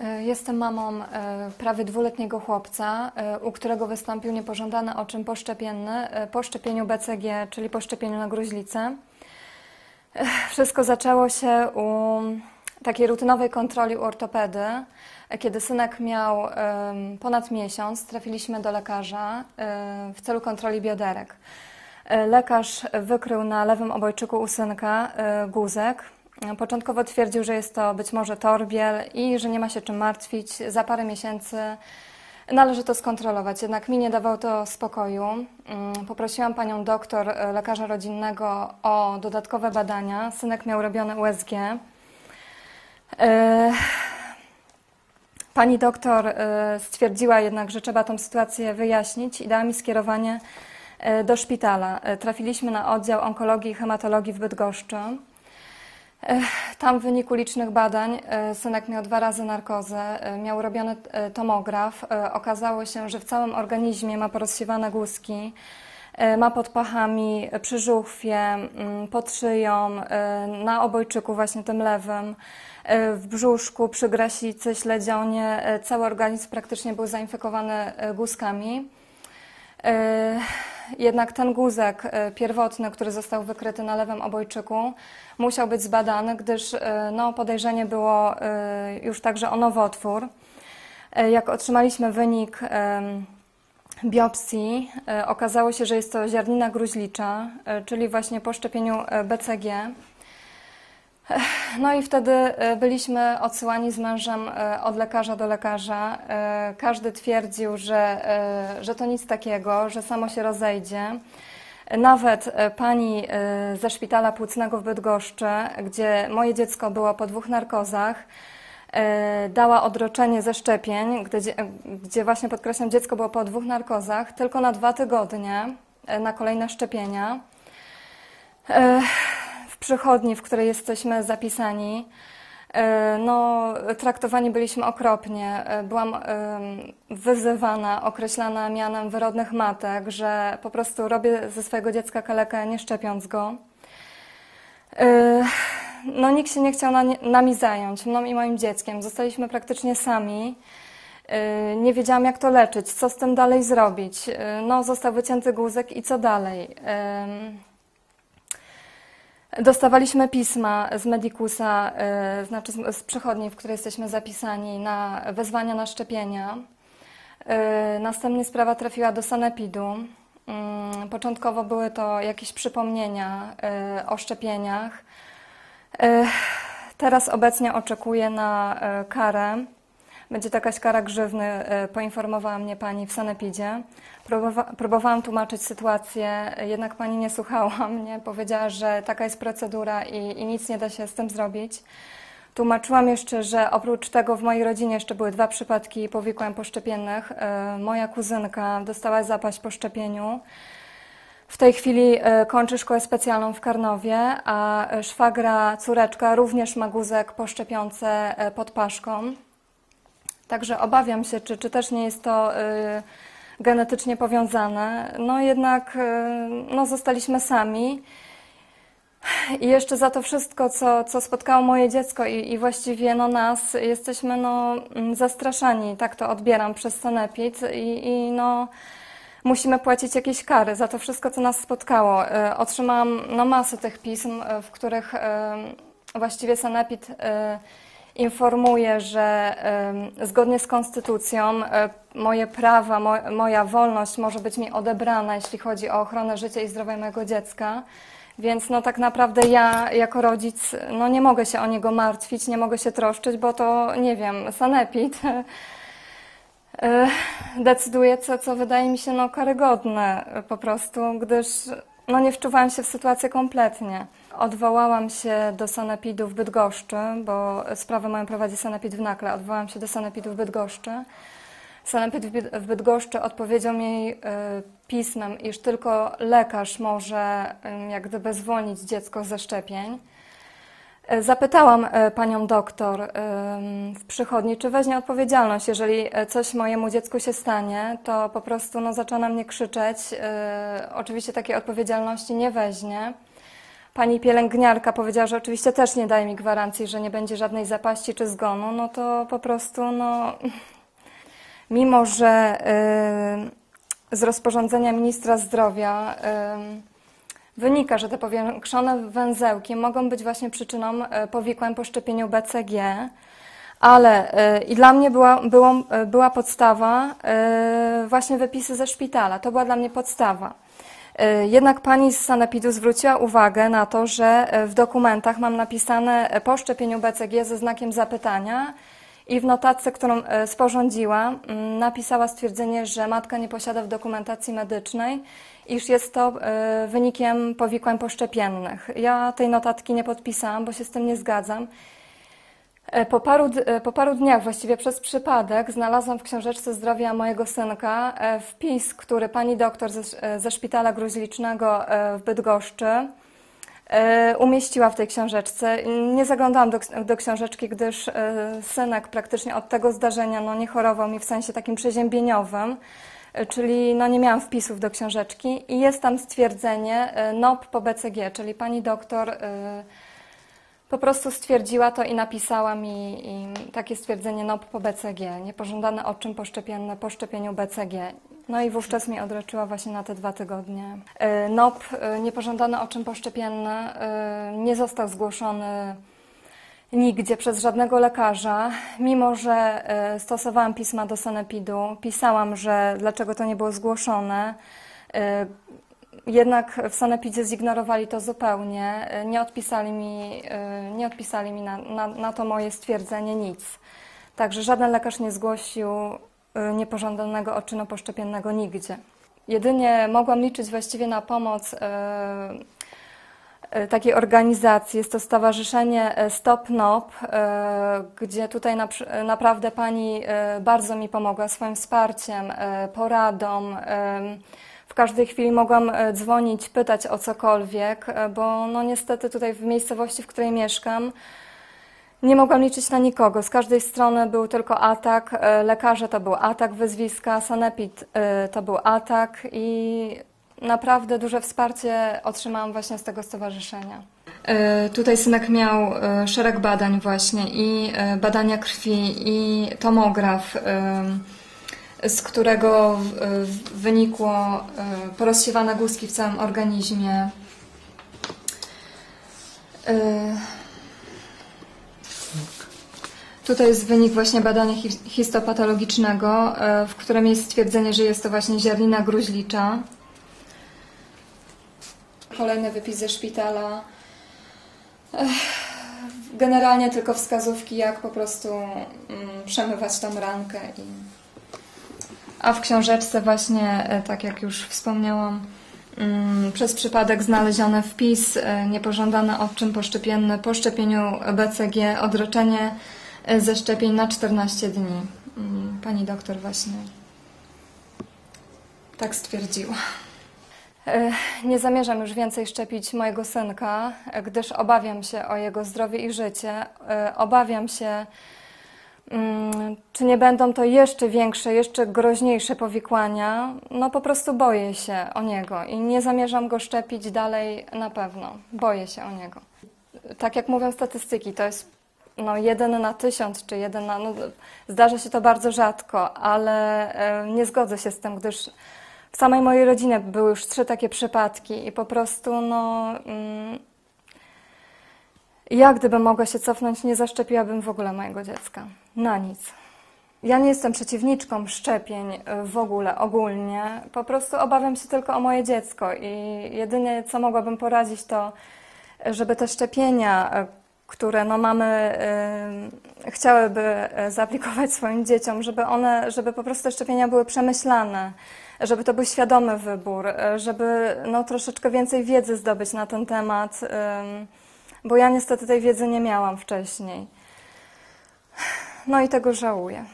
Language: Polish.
E, Jestem mamą e, prawie dwuletniego chłopca, e, u którego wystąpił niepożądany oczyn poszczepienny po szczepieniu BCG, czyli po szczepieniu na gruźlicę. Wszystko zaczęło się u takiej rutynowej kontroli u ortopedy. Kiedy synek miał ponad miesiąc, trafiliśmy do lekarza w celu kontroli bioderek. Lekarz wykrył na lewym obojczyku u synka guzek. Początkowo twierdził, że jest to być może torbiel i że nie ma się czym martwić. Za parę miesięcy należy to skontrolować. Jednak mi nie dawało to spokoju. Mm, Poprosiłam panią doktor, e, lekarza rodzinnego o dodatkowe badania. Synek miał robione USG. E, Pani doktor e, stwierdziła jednak, że trzeba tą sytuację wyjaśnić i dała mi skierowanie do szpitala. Trafiliśmy na oddział onkologii i hematologii w Bydgoszczy. Tam w wyniku licznych badań e, synek miał dwa razy narkozę, e, miał robiony e, tomograf. Okazało się, że w całym organizmie ma porozsiewane guzki, ma pod pachami, przy żuchwie, mm, pod szyją, na obojczyku właśnie tym lewym, w brzuszku, przy grasicy, śledzionie. Cały organizm praktycznie był zainfekowany guzkami. Jednak ten guzek e, pierwotny, który został wykryty na lewym obojczyku, musiał być zbadany, gdyż e, no, podejrzenie było e, już także o nowotwór. Jak otrzymaliśmy wynik biopsji, okazało się, że jest to ziarnina gruźlicza, czyli właśnie po szczepieniu BCG. No i wtedy e, byliśmy odsyłani z mężem e, od lekarza do lekarza. E, Każdy twierdził, że, że to nic takiego, że samo się rozejdzie. Nawet pani ze szpitala płucnego w Bydgoszczy, gdzie moje dziecko było po dwóch narkozach, dała odroczenie ze szczepień, gdzie, gdzie właśnie podkreślam, dziecko było po dwóch narkozach, tylko na dwa tygodnie na kolejne szczepienia. E, przychodni, w której jesteśmy zapisani, e, no, traktowani byliśmy okropnie. E, Byłam em, wyzywana, określana mianem wyrodnych matek, że po prostu robię ze swojego dziecka kalekę, nie szczepiąc go. E, No, nikt się nie chciał na, nami zająć, mną i moim dzieckiem. Zostaliśmy praktycznie sami. E, Nie wiedziałam, jak to leczyć, co z tym dalej zrobić. E, No, został wycięty guzek i co dalej? Dostawaliśmy pisma z Medikusa, y, znaczy z, przychodni, w której jesteśmy zapisani, na wezwania na szczepienia. Y, Następnie sprawa trafiła do sanepidu. Mm, Początkowo były to jakieś przypomnienia y, o szczepieniach. Teraz obecnie oczekuję na karę. Będzie to jakaś kara grzywny, y, poinformowała mnie pani w sanepidzie. Próbowa- próbowałam tłumaczyć sytuację, jednak pani nie słuchała mnie. Powiedziała, że taka jest procedura i, i nic nie da się z tym zrobić. Tłumaczyłam jeszcze, że oprócz tego w mojej rodzinie jeszcze były dwa przypadki powikłań poszczepiennych. Y, Moja kuzynka dostała zapaść po szczepieniu. W tej chwili e, kończy szkołę specjalną w Karnowie, a e, szwagra, córeczka również ma guzek po e, pod paszką. Także obawiam się, czy, czy też nie jest to e, genetycznie powiązane. No jednak e, no, zostaliśmy sami. I jeszcze za to wszystko, co, co spotkało moje dziecko i, i właściwie no, nas, jesteśmy no, mm, zastraszani, tak to odbieram przez sanepid i, i no, musimy płacić jakieś kary za to wszystko, co nas spotkało. E, Otrzymałam no, masę tych pism, w których właściwie sanepid informuje, że zgodnie z konstytucją e, moje prawa, mo, moja wolność może być mi odebrana, jeśli chodzi o ochronę życia i zdrowia mojego dziecka. Więc no tak naprawdę ja jako rodzic no nie mogę się o niego martwić, nie mogę się troszczyć, bo to nie wiem, sanepid e, decyduje, co, co wydaje mi się no, karygodne po prostu, gdyż no, nie wczuwałam się w sytuację kompletnie. Odwołałam się do sanepidu w Bydgoszczy, bo sprawę moją prowadzi sanepid w Nakle. Odwołałam się do sanepidu w Bydgoszczy. Sanepid w Byd- w Bydgoszczy odpowiedział mi e, pismem, iż tylko lekarz może jak gdyby zwolnić dziecko ze szczepień. E, Zapytałam e, panią doktor w przychodni, czy weźmie odpowiedzialność, jeżeli coś mojemu dziecku się stanie, to po prostu no, zaczęła na mnie krzyczeć. Oczywiście takiej odpowiedzialności nie weźmie. Pani pielęgniarka powiedziała, że oczywiście też nie daje mi gwarancji, że nie będzie żadnej zapaści czy zgonu, no to po prostu, no, mimo że y, z rozporządzenia ministra zdrowia y, wynika, że te powiększone węzełki mogą być właśnie przyczyną y, powikłań po szczepieniu BCG, ale y, i dla mnie była, było, y, była podstawa właśnie wypisy ze szpitala. To była dla mnie podstawa. Jednak pani z Sanepidu zwróciła uwagę na to, że w dokumentach mam napisane po szczepieniu BCG ze znakiem zapytania i w notatce, którą sporządziła, mm, napisała stwierdzenie, że matka nie posiada w dokumentacji medycznej, iż jest to wynikiem powikłań poszczepiennych. Ja tej notatki nie podpisałam, bo się z tym nie zgadzam E, po paru, e, po paru dniach, właściwie przez przypadek, znalazłam w książeczce zdrowia mojego synka e, wpis, który pani doktor ze, ze szpitala gruźlicznego w Bydgoszczy umieściła w tej książeczce. Nie zaglądałam do, do książeczki, gdyż synek praktycznie od tego zdarzenia no, nie chorował mi w sensie takim przeziębieniowym, czyli no, nie miałam wpisów do książeczki i jest tam stwierdzenie NOP po BCG, czyli pani doktor po prostu stwierdziła to i napisała mi i takie stwierdzenie NOP po BCG, niepożądane odczyn poszczepienne po szczepieniu BCG. No i wówczas mi odroczyła właśnie na te dwa tygodnie. E, NOP, e, niepożądany odczyn poszczepienny, e, nie został zgłoszony nigdzie przez żadnego lekarza, mimo że stosowałam pisma do Sanepidu, pisałam, że dlaczego to nie było zgłoszone. Jednak w Sanepidzie zignorowali to zupełnie, nie odpisali mi, y, nie odpisali mi na, na, na to moje stwierdzenie nic. Także żaden lekarz nie zgłosił y, niepożądanego odczynu poszczepiennego nigdzie. Jedynie mogłam liczyć właściwie na pomoc y, takiej organizacji. Jest to Stowarzyszenie Stop NOP, gdzie tutaj naprawdę pani bardzo mi pomogła swoim wsparciem, poradą. W każdej chwili mogłam e, dzwonić, pytać o cokolwiek, e, bo no niestety tutaj w miejscowości, w której mieszkam, nie mogłam liczyć na nikogo. Z każdej strony był tylko atak. E, lekarze to był atak wyzwiska, sanepid to był atak i naprawdę duże wsparcie otrzymałam właśnie z tego stowarzyszenia. Tutaj synek miał szereg badań właśnie i badania krwi i tomograf z którego wynikło e, porozsiewane guzki w całym organizmie. E, tutaj jest wynik właśnie badania histopatologicznego, e, w którym jest stwierdzenie, że jest to właśnie ziarnina gruźlicza. Kolejny wypis ze szpitala. Generalnie tylko wskazówki, jak po prostu mm, przemywać tą rankę i a w książeczce właśnie, e, tak jak już wspomniałam, mm, przez przypadek znaleziony wpis e, niepożądany odczyn poszczepienny po szczepieniu BCG, odroczenie e, ze szczepień na 14 dni. Mm, pani doktor właśnie tak stwierdziła. Nie zamierzam już więcej szczepić mojego synka, gdyż obawiam się o jego zdrowie i życie. Obawiam się, czy nie będą to jeszcze większe, jeszcze groźniejsze powikłania? No po prostu boję się o niego i nie zamierzam go szczepić dalej na pewno. Boję się o niego. Tak jak mówią statystyki, to jest no, jeden na tysiąc, czy jeden na... No, zdarza się to bardzo rzadko, ale e, nie zgodzę się z tym, gdyż w samej mojej rodzinie były już trzy takie przypadki i po prostu no... Mm, ja gdybym mogła się cofnąć, nie zaszczepiłabym w ogóle mojego dziecka. Na nic. Ja nie jestem przeciwniczką szczepień e, w ogóle, ogólnie. Po prostu obawiam się tylko o moje dziecko i jedynie co mogłabym poradzić to, żeby te szczepienia, e, które no mamy, yy, chciałyby zaaplikować swoim dzieciom, żeby one, żeby po prostu te szczepienia były przemyślane, żeby to był świadomy wybór, żeby no, troszeczkę więcej wiedzy zdobyć na ten temat. Bo ja niestety tej wiedzy nie miałam wcześniej. No i tego żałuję.